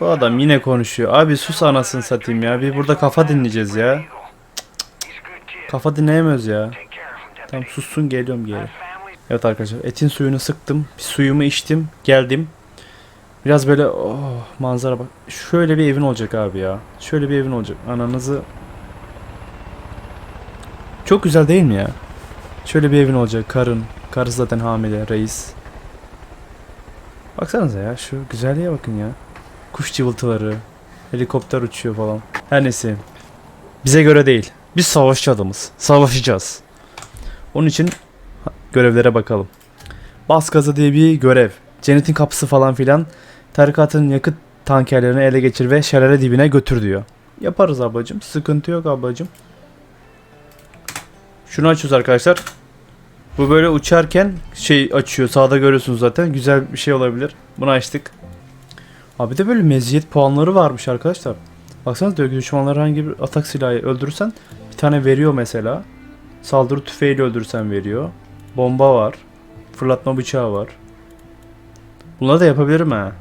Bu adam yine konuşuyor. Abi sus anasını satayım ya. Bir burada kafa dinleyeceğiz ya. Kafa dinleyemiyoruz ya. Tamam sussun geliyorum geri. Evet arkadaşlar etin suyunu sıktım. Bir suyumu içtim. Geldim. Biraz böyle oh, manzara bak. Şöyle bir evin olacak abi ya. Şöyle bir evin olacak. Ananızı çok güzel değil mi ya? Şöyle bir evin olacak. Karın. Karısı zaten hamile. Reis. Baksanıza ya. Şu güzelliğe bakın ya. Kuş cıvıltıları. Helikopter uçuyor falan. Her neyse. Bize göre değil. Biz savaşçı adamız. Savaşacağız. Onun için görevlere bakalım. Bas gazı diye bir görev. Cennetin kapısı falan filan. Tarikatın yakıt tankerlerini ele geçir ve şelale dibine götür diyor. Yaparız ablacım. Sıkıntı yok ablacım. Şunu açıyoruz arkadaşlar. Bu böyle uçarken şey açıyor. Sağda görüyorsunuz zaten. Güzel bir şey olabilir. Bunu açtık. Abi de böyle meziyet puanları varmış arkadaşlar. Baksanıza diyor ki düşmanları hangi bir atak silahı öldürürsen bir tane veriyor mesela. Saldırı tüfeğiyle öldürürsen veriyor. Bomba var. Fırlatma bıçağı var. Bunları da yapabilirim ha.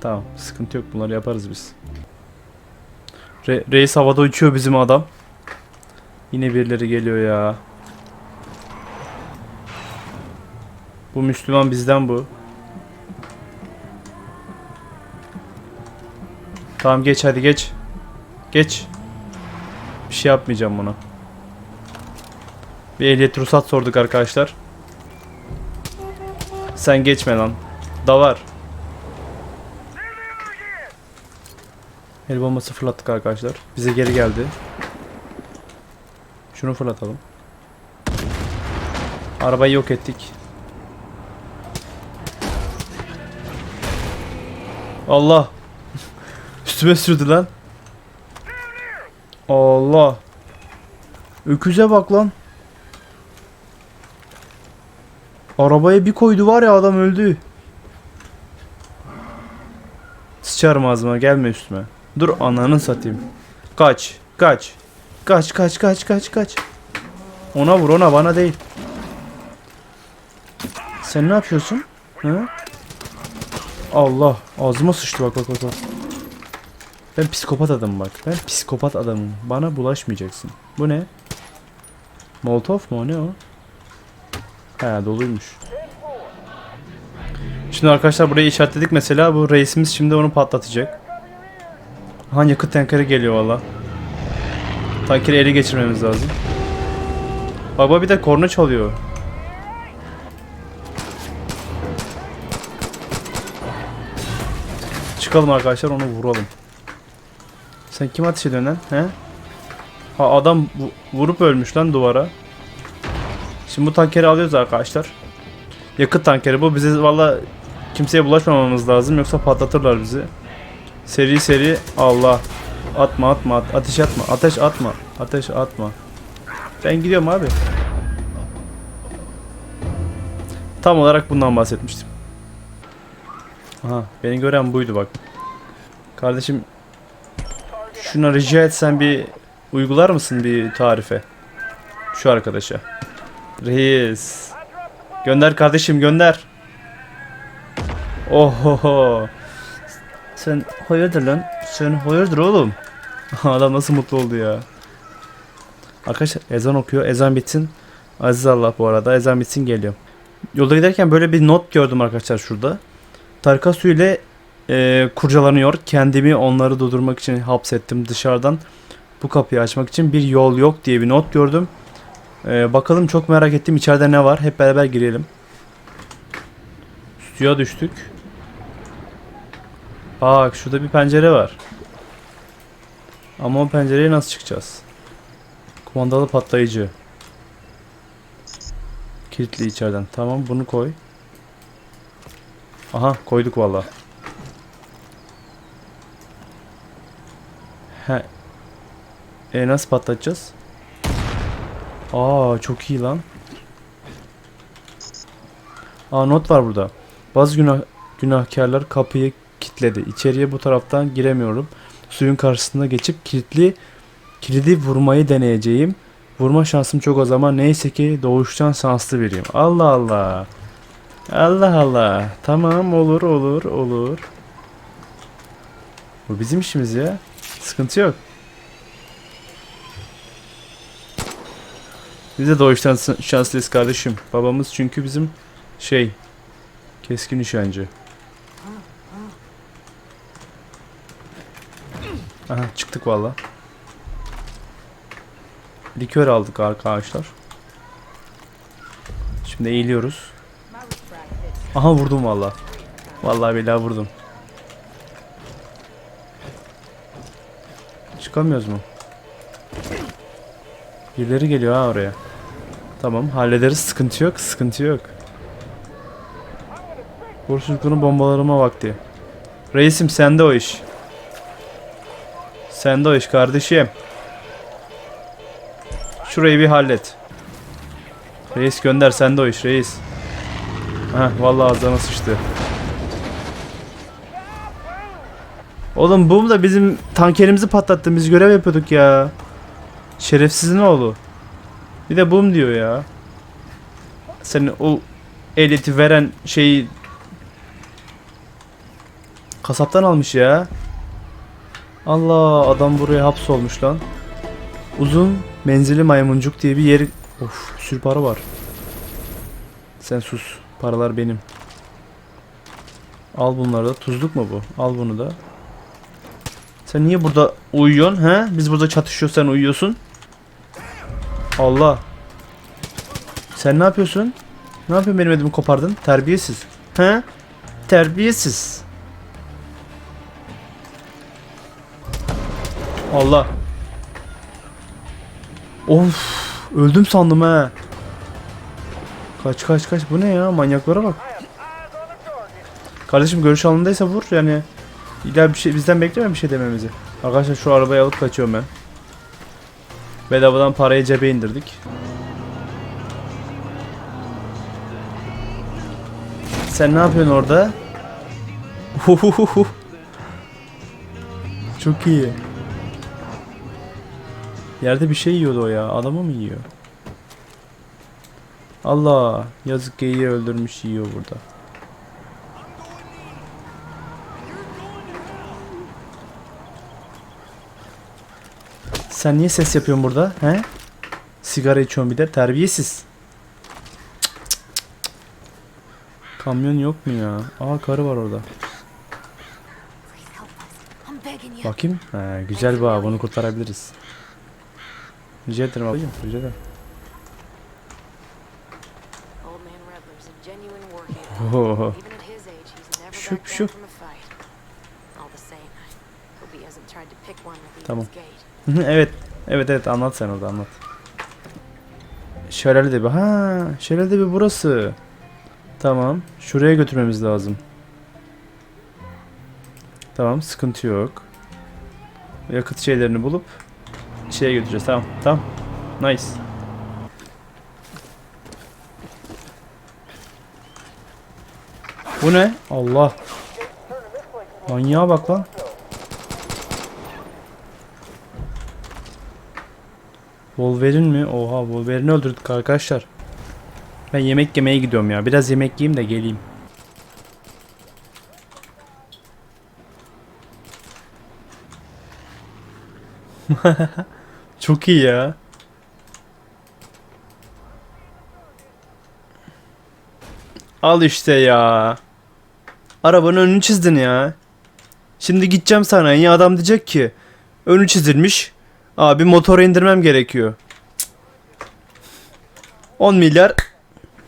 Tamam sıkıntı yok bunları yaparız biz. Re- Reis havada uçuyor bizim adam. Yine birileri geliyor ya. Bu Müslüman bizden bu. Tamam geç hadi geç. Geç. Bir şey yapmayacağım buna. Bir ehliyet ruhsat sorduk arkadaşlar. Sen geçme lan. Da var. El bombası fırlattık arkadaşlar. Bize geri geldi. Şunu fırlatalım. Arabayı yok ettik. Allah. Üstüme sürdü lan. Allah. Öküze bak lan. Arabaya bir koydu var ya adam öldü. Sıçarım ağzıma gelme üstüme. Dur ananı satayım. Kaç. Kaç. Kaç kaç kaç kaç kaç. Ona vur ona bana değil. Sen ne yapıyorsun? Hı? Allah ağzıma sıçtı bak bak bak bak. Ben psikopat adamım bak. Ben psikopat adamım. Bana bulaşmayacaksın. Bu ne? Molotov mu ne o? He doluymuş. Şimdi arkadaşlar burayı işaretledik mesela bu reisimiz şimdi onu patlatacak. Ha yakıt tankeri geliyor valla. Tankeri ele geçirmemiz lazım. Baba bir de korna çalıyor. Çıkalım arkadaşlar onu vuralım. Sen kim ateş ediyorsun lan? He? Ha adam vu- vurup ölmüş lan duvara. Şimdi bu tankeri alıyoruz arkadaşlar. Yakıt tankeri bu. Bize valla kimseye bulaşmamamız lazım yoksa patlatırlar bizi. Seri seri Allah. Atma atma at. Ateş atma. Ateş atma. Ateş atma. Ben gidiyorum abi. Tam olarak bundan bahsetmiştim. Aha beni gören buydu bak. Kardeşim şuna rica etsen bir uygular mısın bir tarife? Şu arkadaşa. Reis. Gönder kardeşim gönder. Ohoho. Sen hayırdır lan? Sen hayırdır oğlum? Adam nasıl mutlu oldu ya. Arkadaşlar ezan okuyor. Ezan bitsin. Aziz Allah bu arada. Ezan bitsin geliyor. Yolda giderken böyle bir not gördüm arkadaşlar şurada. Suyu ile e, kurcalanıyor. Kendimi onları durdurmak için hapsettim dışarıdan. Bu kapıyı açmak için bir yol yok diye bir not gördüm. E, bakalım çok merak ettim içeride ne var. Hep beraber girelim. Suya düştük. Bak şurada bir pencere var. Ama o pencereye nasıl çıkacağız? Kumandalı patlayıcı. Kilitli içeriden. Tamam bunu koy. Aha koyduk valla. He. E nasıl patlatacağız? Aa çok iyi lan. Aa not var burada. Bazı günah günahkarlar kapıyı kilitledi. İçeriye bu taraftan giremiyorum. Suyun karşısında geçip kilitli kilidi vurmayı deneyeceğim. Vurma şansım çok o zaman neyse ki doğuştan şanslı biriyim. Allah Allah. Allah Allah. Tamam olur olur olur. Bu bizim işimiz ya. Sıkıntı yok. Biz de sı- şanslıyız kardeşim. Babamız çünkü bizim şey keskin nişancı. Aha çıktık valla. Likör aldık arkadaşlar. Şimdi eğiliyoruz. Aha vurdum valla. Vallahi billahi vurdum. Çıkamıyoruz mu? Birileri geliyor ha oraya. Tamam hallederiz sıkıntı yok sıkıntı yok. Borsuzluğunu bombalarıma vakti. Reisim sende o iş. Sende o iş kardeşim. Şurayı bir hallet. Reis gönder sende o iş reis. Heh vallahi ağzına sıçtı. Oğlum bu da bizim tankerimizi patlattı. Biz görev yapıyorduk ya. Şerefsizin oğlu. Bir de bum diyor ya. Senin o ehliyeti veren şeyi kasaptan almış ya. Allah adam buraya hapsolmuş lan. Uzun menzili maymuncuk diye bir yer. Of sürü para var. Sen sus. Paralar benim. Al bunları da. Tuzluk mu bu? Al bunu da. Sen niye burada uyuyorsun he? Biz burada çatışıyoruz sen uyuyorsun. Allah. Sen ne yapıyorsun? Ne yapıyorsun benim ödümü kopardın? Terbiyesiz. He? Terbiyesiz. Allah. Of. Öldüm sandım ha. Kaç kaç kaç bu ne ya manyaklara bak. Kardeşim görüş alanındaysa vur yani. İlla bir şey bizden bekleme bir şey dememizi. Arkadaşlar şu arabayı alıp kaçıyorum ben. Bedavadan parayı cebe indirdik. Sen ne yapıyorsun orada? Çok iyi. Yerde bir şey yiyordu o ya. Adamı mı yiyor? Allah yazık geyiği öldürmüş yiyor burada. Sen niye ses yapıyorsun burada? He? Sigara içiyorsun bir de terbiyesiz. Kamyon yok mu ya? Aa karı var orada. Bakayım. He, güzel bağ bunu kurtarabiliriz. Rica ederim ablacığım. Rica ederim. Oho. Şup, şup. Tamam. Evet. Evet evet anlat sen orada anlat. Şelale de bir. Ha, şelale de bir burası. Tamam. Şuraya götürmemiz lazım. Tamam, sıkıntı yok. Yakıt şeylerini bulup şeye götüreceğiz. Tamam. Tamam. Nice. Bu ne? Allah. Manyağa bak lan. Wolverine mi? Oha Wolverine'i öldürdük arkadaşlar. Ben yemek yemeye gidiyorum ya. Biraz yemek yiyeyim de geleyim. Çok iyi ya. Al işte ya. Arabanın önünü çizdin ya. Şimdi gideceğim sana. Ya adam diyecek ki önü çizilmiş. Abi motoru indirmem gerekiyor. Cık. 10 milyar.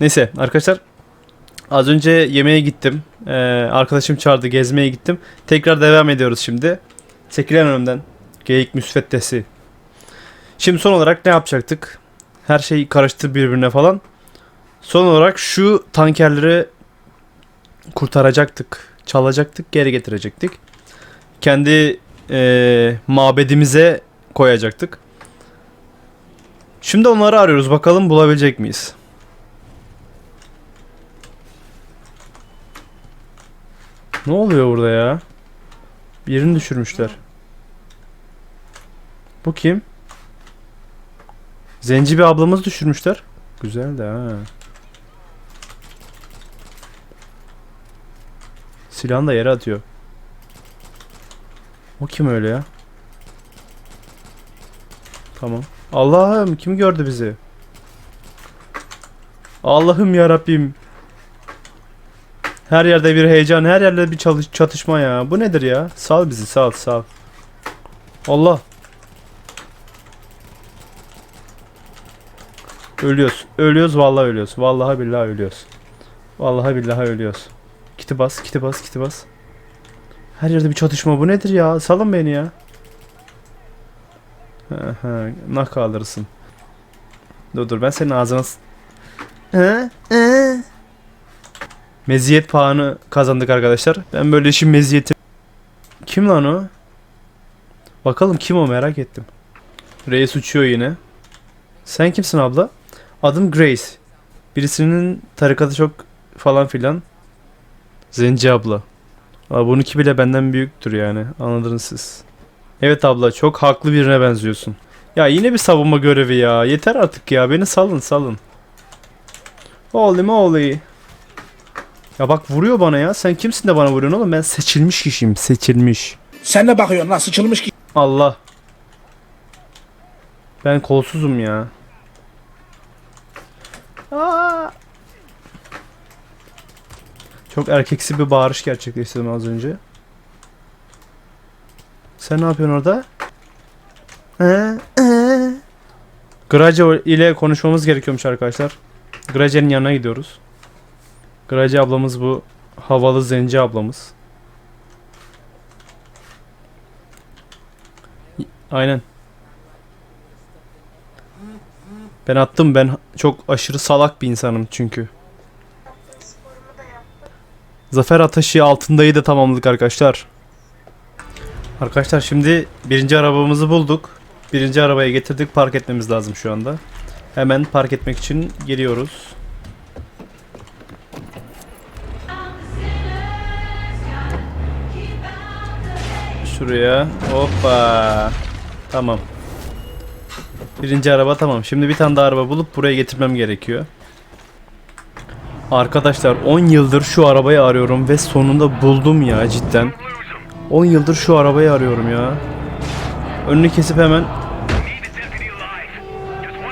Neyse arkadaşlar. Az önce yemeğe gittim. Ee, arkadaşım çağırdı gezmeye gittim. Tekrar devam ediyoruz şimdi. Çekilen önümden. Geyik müsveddesi. Şimdi son olarak ne yapacaktık? Her şey karıştı birbirine falan. Son olarak şu tankerleri kurtaracaktık. Çalacaktık, geri getirecektik. Kendi eee, mabedimize koyacaktık. Şimdi onları arıyoruz. Bakalım bulabilecek miyiz? Ne oluyor burada ya? Birini düşürmüşler. Bu kim? Zenci bir ablamız düşürmüşler. Güzel de ha. Silahını da yere atıyor. O kim öyle ya? Tamam. Allah'ım kim gördü bizi? Allah'ım ya Rabbim. Her yerde bir heyecan, her yerde bir çatışma ya. Bu nedir ya? Sal bizi, sal, sal. Allah. Ölüyoruz. Ölüyoruz vallahi ölüyoruz. Vallahi billahi ölüyoruz. Vallahi billahi ölüyoruz. Kiti bas, kiti bas, kiti bas. Her yerde bir çatışma. Bu nedir ya? Salın beni ya. Nak alırsın. Dur dur ben senin ağzına... Hı? Hı? Meziyet puanı kazandık arkadaşlar. Ben böyle işin meziyeti... Kim lan o? Bakalım kim o merak ettim. Reis uçuyor yine. Sen kimsin abla? Adım Grace. Birisinin tarikatı çok falan filan. Zenci abla. Aa, bununki bile benden büyüktür yani. Anladınız siz. Evet abla çok haklı birine benziyorsun. Ya yine bir savunma görevi ya. Yeter artık ya. Beni salın salın. Holy moly. Ya bak vuruyor bana ya. Sen kimsin de bana vuruyorsun oğlum? Ben seçilmiş kişiyim. Seçilmiş. Sen ne bakıyorsun lan sıçılmış ki? Allah. Ben kolsuzum ya. Aa! Çok erkeksi bir bağırış gerçekleştirdim az önce. Sen ne yapıyorsun orada? Hı. Grace ile konuşmamız gerekiyormuş arkadaşlar. Grace'nin yanına gidiyoruz. Grace ablamız bu havalı zenci ablamız. Aynen. Ben attım ben çok aşırı salak bir insanım çünkü. Zafer Ataşı altındayı da tamamladık arkadaşlar. Arkadaşlar şimdi birinci arabamızı bulduk. Birinci arabaya getirdik park etmemiz lazım şu anda. Hemen park etmek için geliyoruz. Şuraya. Hoppa. Tamam. Birinci araba tamam. Şimdi bir tane daha araba bulup buraya getirmem gerekiyor. Arkadaşlar 10 yıldır şu arabayı arıyorum ve sonunda buldum ya cidden. 10 yıldır şu arabayı arıyorum ya. Önünü kesip hemen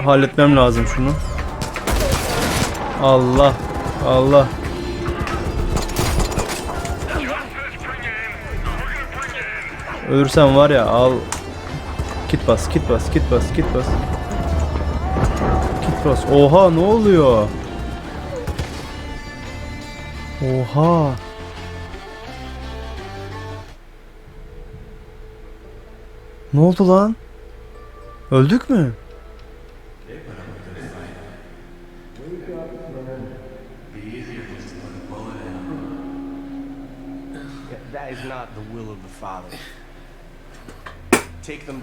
halletmem lazım şunu. Allah Allah. Ölürsem var ya al Kit bas, kit bas, kit bas, kit bas. Kit bas. Oha ne oluyor? Oha. Ne oldu lan? Öldük mü?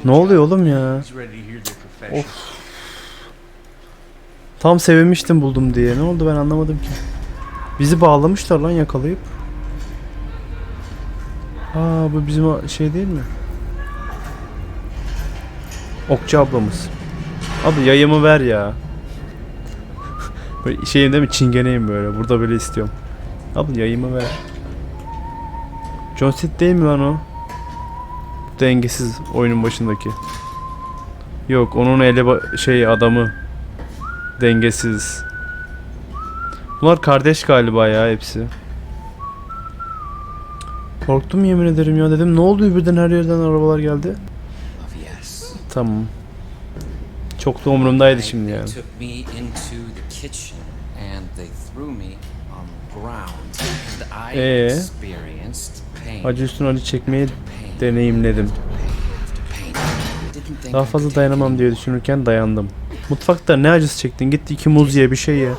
Of Ne oluyor oğlum ya? Confession. Tam sevinmiştim buldum diye. Ne oldu ben anlamadım ki. Bizi bağlamışlar lan yakalayıp. Aa bu bizim şey değil mi? Okçu ablamız. Abi yayımı ver ya. Böyle şeyim değil mi? Çingeneyim böyle. Burada böyle istiyorum. Abi yayımı ver. John Cena değil mi lan o? Dengesiz oyunun başındaki. Yok onun ele şey adamı. Dengesiz. Bunlar kardeş galiba ya hepsi. Korktum yemin ederim ya dedim ne oldu birden her yerden arabalar geldi. Tamam. Çok da umurumdaydı şimdi yani. took me into the kitchen and they threw me on the ground. And I Ee? experienced pain. Acı üstüne acı çekmeyi deneyimledim. Daha fazla dayanamam diye düşünürken dayandım. Mutfakta ne acısı çektin? Git iki muz ye bir şey ye.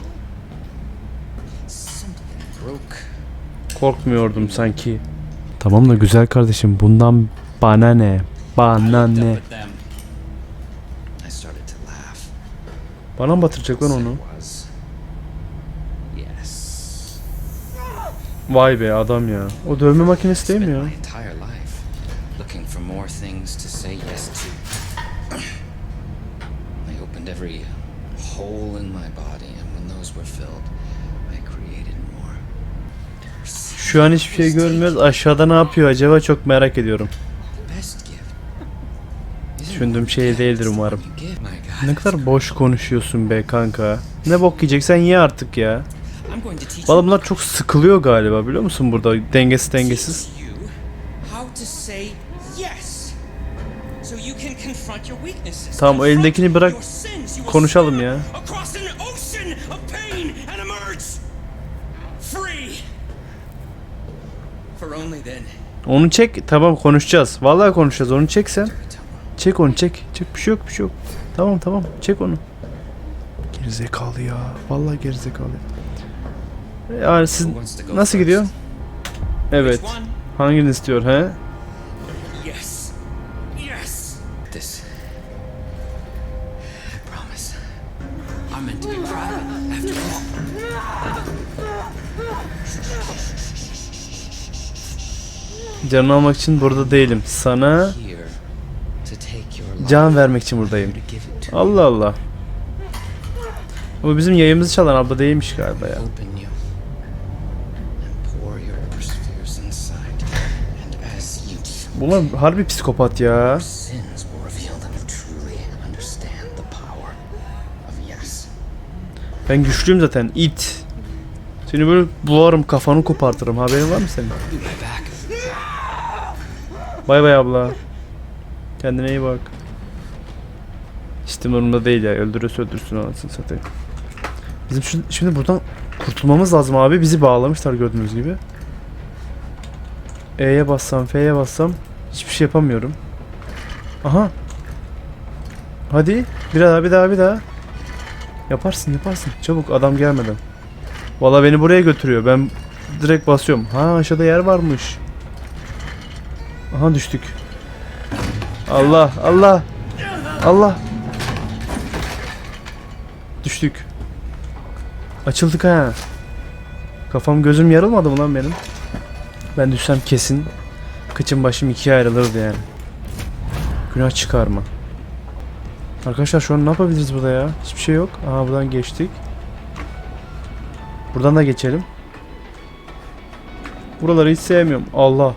Korkmuyordum sanki. Tamam da güzel kardeşim bundan bana ne? Bana ne? at them. I started to laugh. Bana mı batıracak lan onu? Vay be adam ya. O dövme makinesi değil mi ya? Şu an hiçbir şey görmüyoruz. Aşağıda ne yapıyor acaba çok merak ediyorum. Düşündüğüm şey değildir umarım. Ne kadar boş konuşuyorsun be kanka. Ne bok yiyeceksen ye artık ya. Valla bunlar çok sıkılıyor galiba biliyor musun burada dengesiz dengesiz. Tamam, elindekini bırak, konuşalım ya. Onu çek tamam konuşacağız. Vallahi konuşacağız onu çek sen. Çek onu çek. Çek bir şey yok bir şey yok. Tamam tamam çek onu. Gerizekalı ya. Vallahi gerizekalı. Yani siz nasıl gidiyor? Evet. Hangini istiyor he? Yes. Yes. This. I promise. I'm meant to be private after all. Canını almak için burada değilim. Sana can vermek için buradayım. Allah Allah. Bu bizim yayımızı çalan abla değilmiş galiba ya. Bunlar harbi psikopat ya. Ben güçlüyüm zaten. it. Seni böyle bularım kafanı kopartırım. Haberin var mı senin? Bay bay abla. Kendine iyi bak. İşte umurumda değil ya. Öldürürse öldürsün anasını satayım. Bizim şu, şimdi buradan kurtulmamız lazım abi. Bizi bağlamışlar gördüğünüz gibi. E'ye bassam, F'ye bassam hiçbir şey yapamıyorum. Aha. Hadi. Bir daha, bir daha, bir daha. Yaparsın, yaparsın. Çabuk adam gelmeden. Valla beni buraya götürüyor. Ben direkt basıyorum. Ha aşağıda yer varmış. Aha düştük. Allah Allah. Allah. Düştük. Açıldık ha. Kafam gözüm yarılmadı mı lan benim? Ben düşsem kesin kıçım başım ikiye ayrılırdı yani. Günah çıkarma. Arkadaşlar şu an ne yapabiliriz burada ya? Hiçbir şey yok. Aha buradan geçtik. Buradan da geçelim. Buraları hiç sevmiyorum. Allah.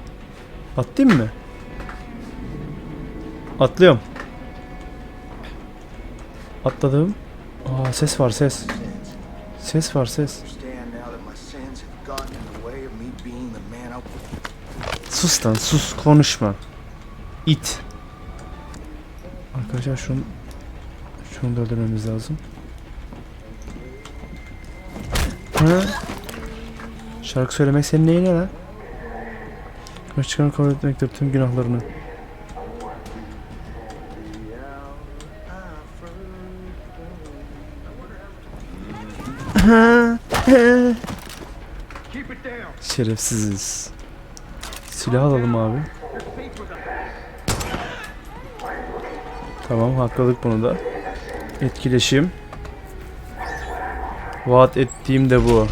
Atlayayım mı? Atlıyorum. Atladım. Aa ses var ses. Ses var ses. Sus lan sus konuşma. İt. Arkadaşlar şunu şunu da öldürmemiz lazım. Ha? Şarkı söylemek senin neyine lan? Çıkan kabul etmektir tüm günahlarını. Şerefsiziz. Silah alalım abi. Tamam hakladık bunu da. Etkileşim. Vaat ettiğim de bu.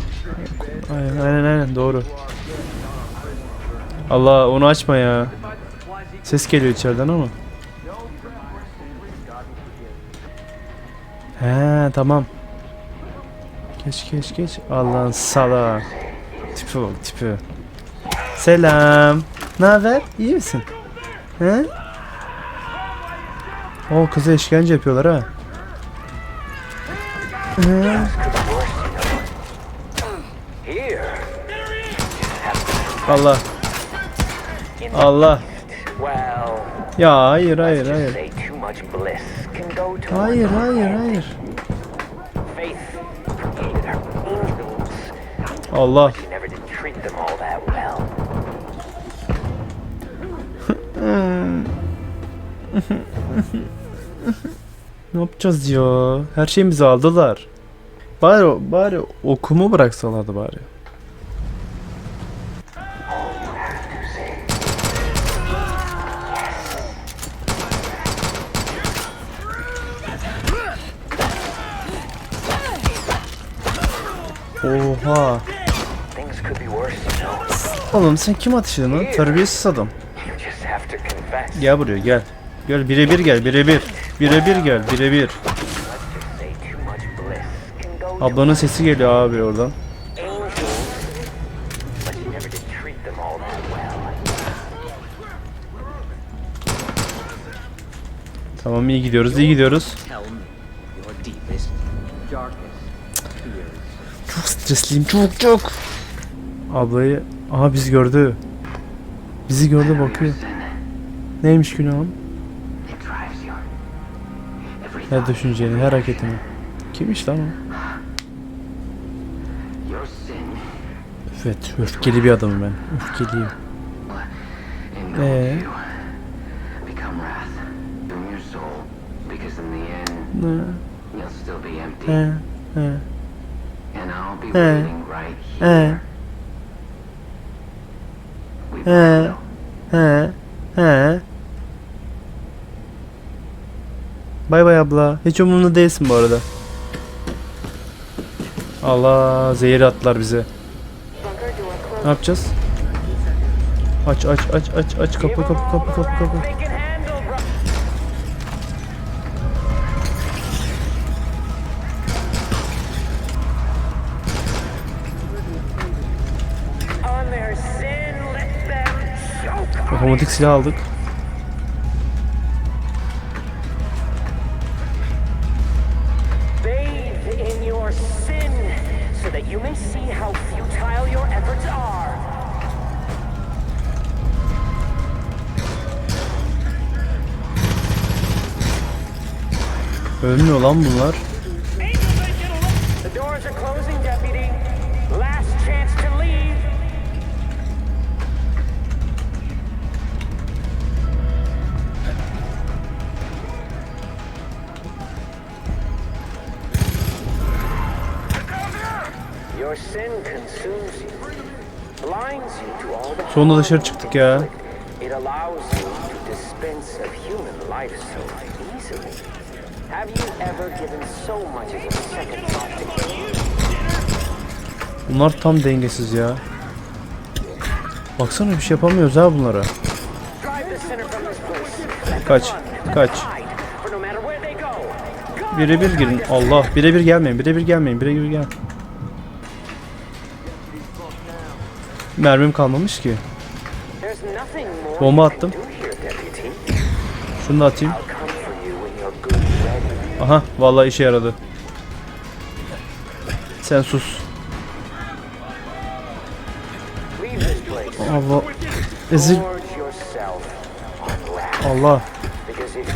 Aynen aynen aynen doğru. Allah onu açma ya. Ses geliyor içeriden ama. He tamam. Geç geç geç. Allah'ın sala. Tipi bak tipi. Selam. Ne haber? İyi misin? He? O kıza işkence yapıyorlar ha. Allah. Allah. Ya hayır hayır hayır. Hayır hayır hayır. Allah. Ne yapacağız ya? Her şeyimizi aldılar. Bari bari okumu bıraksalardı bari. Oha. Oğlum sen kim ateş lan? Terbiyesiz adam. Gel buraya gel. Gel birebir gel birebir. Birebir gel birebir. Ablanın sesi geliyor abi oradan. Tamam iyi gidiyoruz iyi gidiyoruz. Çok stresliyim çok çok. Ablayı aha bizi gördü. Bizi gördü bakıyor. Neymiş günahım? Her düşünceni, her hareketini. Kimmiş lan o? Evet, öfkeli bir adamım ben. Öfkeliyim. Ee? you. Become wrath. Doom your soul. Because in Bay bay abla. Hiç umurumda değilsin bu arada. Allah zehir attılar bize. Ne yapacağız? Aç aç aç aç aç kapı kapı kapı kapı kapı. Otomatik silah aldık. To all the Sonunda dışarı çıktık ya. Bunlar tam dengesiz ya. Baksana bir şey yapamıyoruz ha bunlara. Kaç, kaç. Birebir girin. Allah birebir gelmeyin. Birebir gelmeyin. Birebir gel. Mermim kalmamış ki. Bomba attım. Şunu da atayım. Aha vallahi işe yaradı. Sen sus. Allah. Ezil. Allah.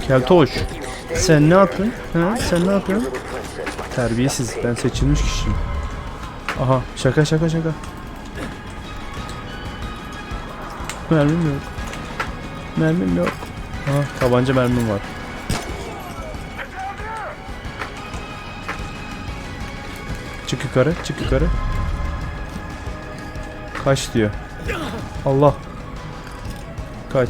Keltoş. Sen ne yapıyorsun? Ha? Sen ne yapıyorsun? Terbiyesiz. Ben seçilmiş kişiyim. Aha şaka şaka şaka. Mermim yok. Mermim yok. Aha tabanca mermim var. Yukarı, çık yukarı. Kaç diyor. Allah. Kaç.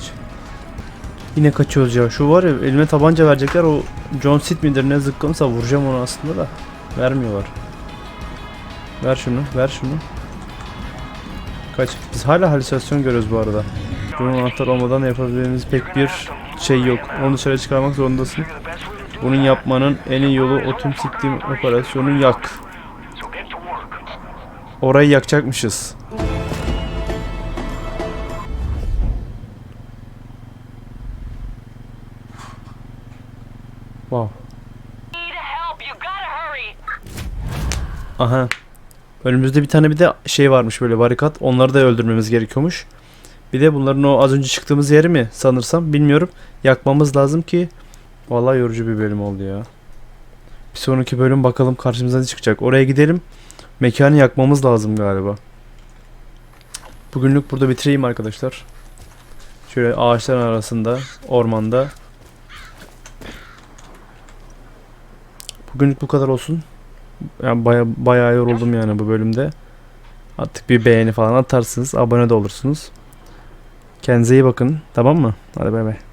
Yine kaçıyoruz ya. Şu var ya elime tabanca verecekler o John Sid midir ne zıkkımsa vuracağım onu aslında da. Vermiyorlar. Ver şunu, ver şunu. Kaç. Biz hala halüsinasyon görüyoruz bu arada. Bunun anahtar olmadan yapabileceğimiz pek bir şey yok. Onu dışarı çıkarmak zorundasın. Bunun yapmanın en iyi yolu o tüm siktiğim operasyonu yak. Orayı yakacakmışız. Wow. Aha. Önümüzde bir tane bir de şey varmış böyle barikat. Onları da öldürmemiz gerekiyormuş. Bir de bunların o az önce çıktığımız yeri mi sanırsam bilmiyorum. Yakmamız lazım ki. Vallahi yorucu bir bölüm oldu ya. Bir sonraki bölüm bakalım karşımıza ne çıkacak. Oraya gidelim. Mekanı yakmamız lazım galiba. Bugünlük burada bitireyim arkadaşlar. Şöyle ağaçların arasında, ormanda. Bugünlük bu kadar olsun. Yani baya, bayağı yoruldum yani bu bölümde. Artık bir beğeni falan atarsınız. Abone de olursunuz. Kendinize iyi bakın. Tamam mı? Hadi bay bay.